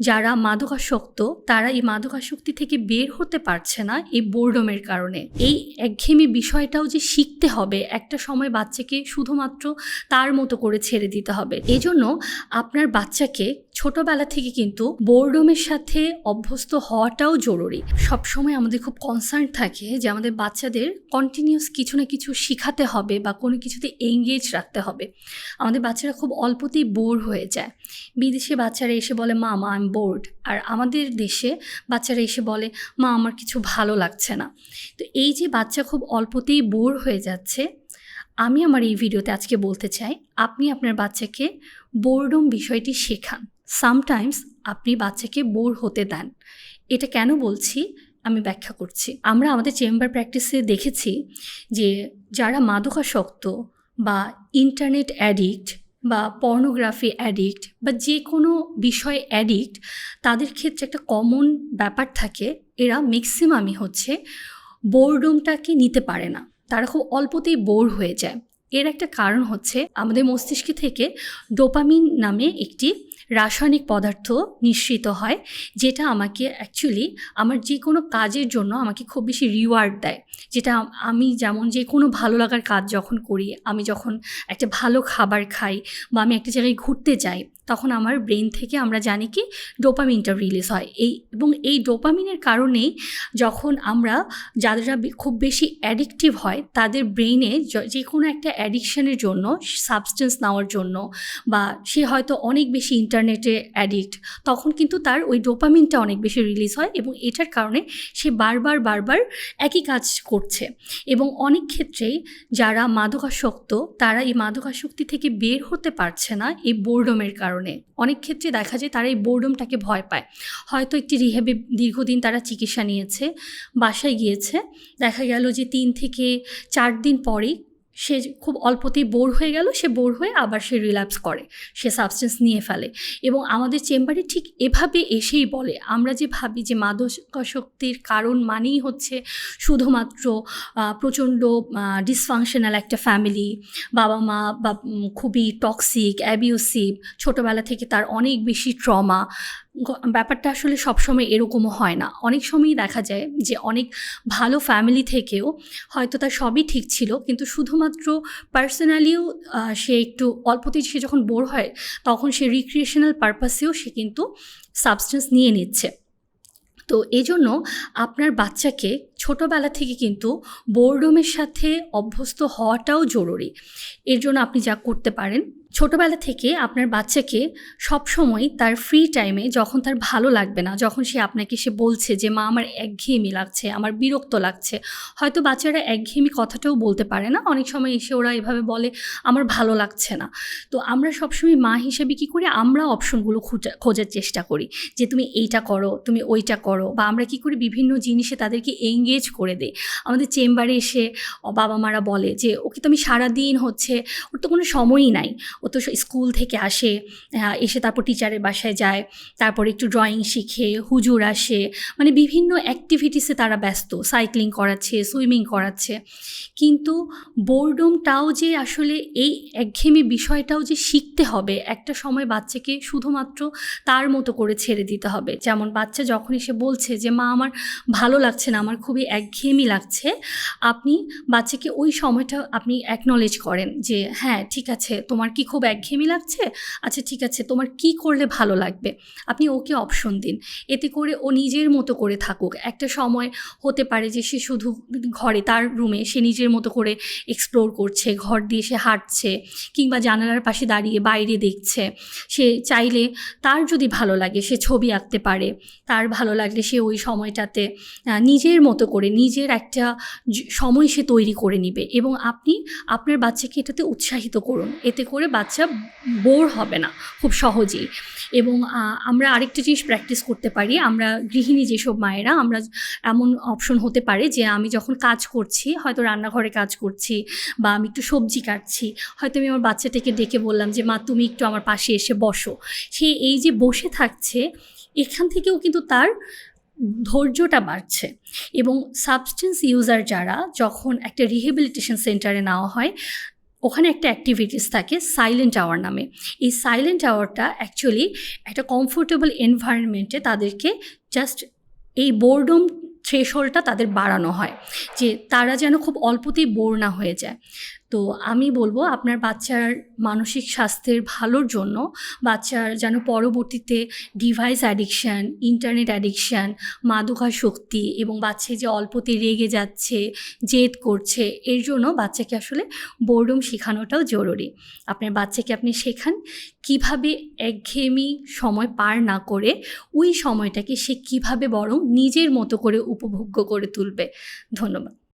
যারা মাদকাসক্ত, তারা এই মাদকাসক্তি থেকে বের হতে পারছে না এই বোর্ডমের কারণে। এই একঘেয়েমি বিষয়টাও যে শিখতে হবে, একটা সময় বাচ্চাকে শুধুমাত্র তার মতো করে ছেড়ে দিতে হবে। এজন্য আপনার বাচ্চাকে ছোটবেলা থেকে কিন্তু বোর্ডমের সাথে অভ্যস্ত হওয়াটাও জরুরি। সবসময় আমাদের খুব কনসার্ন থাকে যে আমাদের বাচ্চাদের কন্টিনিউস কিছু না কিছু শিখাতে হবে বা কোনো কিছুতে এঙ্গেজ রাখতে হবে। আমাদের বাচ্চারা খুব অল্পতেই বোর হয়ে যায়। বিদেশে বাচ্চারা এসে বলে মা মা আই এম বোর্ড আর আমাদের দেশে বাচ্চারা এসে বলে, মা, আমার কিছু ভালো লাগছে না। তো এই যে বাচ্চা খুব অল্পতেই বোর হয়ে যাচ্ছে, আমি আমার এই ভিডিওতে আজকে বলতে চাই, আপনি আপনার বাচ্চাকে বোর্ডম বিষয়টি শেখান। সামটাইমস আপনি বাচ্চাকে বোর হতে দেন। এটা কেন বলছি? আমি ব্যাখ্যা করছি। আমরা আমাদের চেম্বার প্র্যাকটিসে দেখেছি যে যারা মাদকাসক্ত বা ইন্টারনেট অ্যাডিক্ট বা পর্নোগ্রাফি অ্যাডিক্ট বা যে কোনো বিষয়ে অ্যাডিক্ট তাদের ক্ষেত্রে একটা কমন ব্যাপার থাকে, এরা ম্যাক্সিমামই হচ্ছে বোরডমটাকে নিতে পারে না। তারা খুব অল্পতেই বোর হয়ে যায়। এর একটা কারণ হচ্ছে, আমাদের মস্তিষ্কে থেকে ডোপামিন নামে একটি রাসায়নিক পদার্থ নিঃসৃত হয়, যেটা আমাকে অ্যাকচুয়ালি আমার যে কোনো কাজের জন্য আমাকে খুব বেশি রিওয়ার্ড দেয়। যেটা আমি যেমন যে কোনো ভালো লাগার কাজ যখন করি, আমি যখন একটা ভালো খাবার খাই বা আমি একটা জায়গায় ঘুরতে যাই তখন আমার ব্রেন থেকে আমরা জানি কি ডোপামিনটা রিলিজ হয়। এই এবং এই ডোপামিনের কারণেই যখন আমরা যারা খুব বেশি অ্যাডিকটিভ হয়, তাদের ব্রেইনে যে কোনো একটা অ্যাডিকশানের জন্য সাবস্টেন্স নেওয়ার জন্য বা সে হয়তো অনেক বেশি ইন্টারনেটে অ্যাডিক্ট তখন কিন্তু তার ওই ডোপামিনটা অনেক বেশি রিলিজ হয় এবং এটার কারণে সে বারবার বারবার একই কাজ করছে। এবং অনেক ক্ষেত্রেই যারা মাদকাসক্ত, তারা এই মাদকাসক্তি থেকে বের হতে পারছে না এই বোর্ডমের কারণে। অনেক ক্ষেত্রে দেখা যায় তারা এই বোর্ডমটাকে ভয় পায়। হয়তো একটি রিহেবে দীর্ঘদিন তারা চিকিৎসা নিয়েছে, বাসায় গিয়েছে। দেখা গেল যে তিন থেকে চার দিন পরেই সে খুব অল্পতেই বোর হয়ে গেল, সে বোর হয়ে আবার সে রিল্যাপস করে, সে সাবস্টেন্স নিয়ে ফেলে। এবং আমাদের চেম্বারে ঠিক এভাবে এসেই বলে, আমরা যে ভাবি যে মাদকাসক্তির কারণ মানেই হচ্ছে শুধুমাত্র প্রচণ্ড ডিসফাংশনাল একটা ফ্যামিলি বাবা মা বা খুবই টক্সিক অ্যাবিউসিভ ছোটোবেলা থেকে তার অনেক বেশি ট্রমা ব্যাপারটা আসলে সবসময় এরকমও হয় না। অনেক সময়ই দেখা যায় যে অনেক ভালো ফ্যামিলি থেকেও হয়তো তার সবই ঠিক ছিল, কিন্তু শুধুমাত্র পার্সোনালিও সে একটু অল্পতেই সে যখন বোর হয়, তখন সে রিক্রিয়েশনাল পারপাসেও সে কিন্তু সাবস্টেন্স নিয়ে নিচ্ছে। তো এই জন্য আপনার বাচ্চাকে ছোটোবেলা থেকে কিন্তু বোর্ডমের সাথে অভ্যস্ত হওয়াটাও জরুরি। এর জন্য আপনি যা করতে পারেন ছোটোবেলা থেকে আপনার বাচ্চাকে সবসময় তার ফ্রি টাইমে যখন তার ভালো লাগবে না, যখন সে আপনাকে সে বলছে যে, মা, আমার একঘেয়েমি লাগছে, আমার বিরক্ত লাগছে। হয়তো বাচ্চারা একঘেয়েমি কথাটাও বলতে পারে না। অনেক সময় এসে ওরা এভাবে বলে, আমার ভালো লাগছে না। তো আমরা সবসময় মা হিসেবে কী করি? আমরা অপশনগুলো খোঁজা, খোঁজার চেষ্টা করি যে, তুমি এইটা করো, তুমি ওইটা করো। বা আমরা কী করি? বিভিন্ন জিনিসে তাদেরকে এঙ্গেজ করে দিই। আমাদের চেম্বারে এসে বাবা মারা বলে যে, ওকে তো আমি সারাদিন হচ্ছে, ওর তো কোনো সময়ই নাই। ও তো স্কুল থেকে আসে এসে তারপর টিচারের বাসায় যায়, তারপর একটু ড্রয়িং শিখে, হুজুর আসে মানে বিভিন্ন অ্যাক্টিভিটিসে তারা ব্যস্ত। সাইক্লিং করাচ্ছে সুইমিং করাচ্ছে। কিন্তু বোর্ডমটাও যে আসলে এই একঘেয়েমি বিষয়টাও যে শিখতে হবে, একটা সময় বাচ্চাকে শুধুমাত্র তার মতো করে ছেড়ে দিতে হবে। যেমন বাচ্চা যখন এসে বলছে যে, মা, আমার ভালো লাগছে না, আমার খুবই একঘেয়েমি লাগছে। আপনি বাচ্চাকে ওই সময়টা আপনি অ্যাকনলেজ করেন যে হ্যাঁ ঠিক আছে, তোমার কি খুব একঘেয়েমি লাগছে? আচ্ছা ঠিক আছে, তোমার কি করলে ভালো লাগবে? আপনি ওকে অপশন দিন। এতে করে ও নিজের মতো করে থাকুক। একটা সময় হতে পারে যে সে শুধু ঘরে, তার রুমে সে নিজের মতো করে এক্সপ্লোর করছে, ঘর দিয়ে সে হাঁটছে কিংবা জানালার পাশে দাঁড়িয়ে বাইরে দেখছে। সে চাইলে তার যদি ভালো লাগে, সে ছবি আঁকতে পারে। তার ভালো লাগলে সে ওই সময়টাতে নিজের মতো করে, নিজের একটা সময় সে তৈরি করে নিবে এবং আপনি আপনার বাচ্চাকে এটাতে উৎসাহিত করুন। এতে করে বাচ্চা বোর হবে না, খুব সহজেই। এবং আমরা আরেকটা জিনিস প্র্যাকটিস করতে পারি, আমরা গৃহিণী যেসব মায়েরা, আমরা এমন অপশন হতে পারে যে আমি যখন কাজ করছি, হয়তো রান্নাঘরে কাজ করছি বা আমি একটু সবজি কাটছি, হয়তো আমি আমার বাচ্চাটাকে ডেকে বললাম যে, মা, তুমি একটু আমার পাশে এসে বসো। সে এই যে বসে থাকছে, এখান থেকেও কিন্তু তার ধৈর্যটা বাড়ছে। এবং সাবস্টেন্স ইউজার যারা, যখন একটা রিহেবিলিটেশন সেন্টারে নেওয়া হয় ওখানে একটা অ্যাক্টিভিটিস থাকে সাইলেন্ট আওয়ার নামে। এই সাইলেন্ট আওয়ারটা অ্যাকচুয়ালি একটা কমফোর্টেবল এনভায়রনমেন্টে তাদেরকে জাস্ট এই বোর্ডম থ্রেশহোল্ডটা তাদের বাড়ানো হয়। যে তারা যেন খুব অল্পতেই বোর না হয়ে যায়। তো আমি বলব আপনার বাচ্চার মানসিক স্বাস্থ্যের ভালোর জন্য বাচ্চার যেন পরবর্তীতে ডিভাইস অ্যাডিকশান ইন্টারনেট অ্যাডিকশান মাদকাসক্তি এবং বাচ্চা যে অল্পতে রেগে যাচ্ছে, জেদ করছে, এর জন্য বাচ্চাকে আসলে বোর্ডম শেখানোটাও জরুরি। আপনার বাচ্চাকে আপনি শেখান কীভাবে একঘেয়েমি সময় পার না করে ওই সময়টাকে সে কীভাবে বরং নিজের মতো করে উপভোগ্য করে তুলবে। ধন্যবাদ।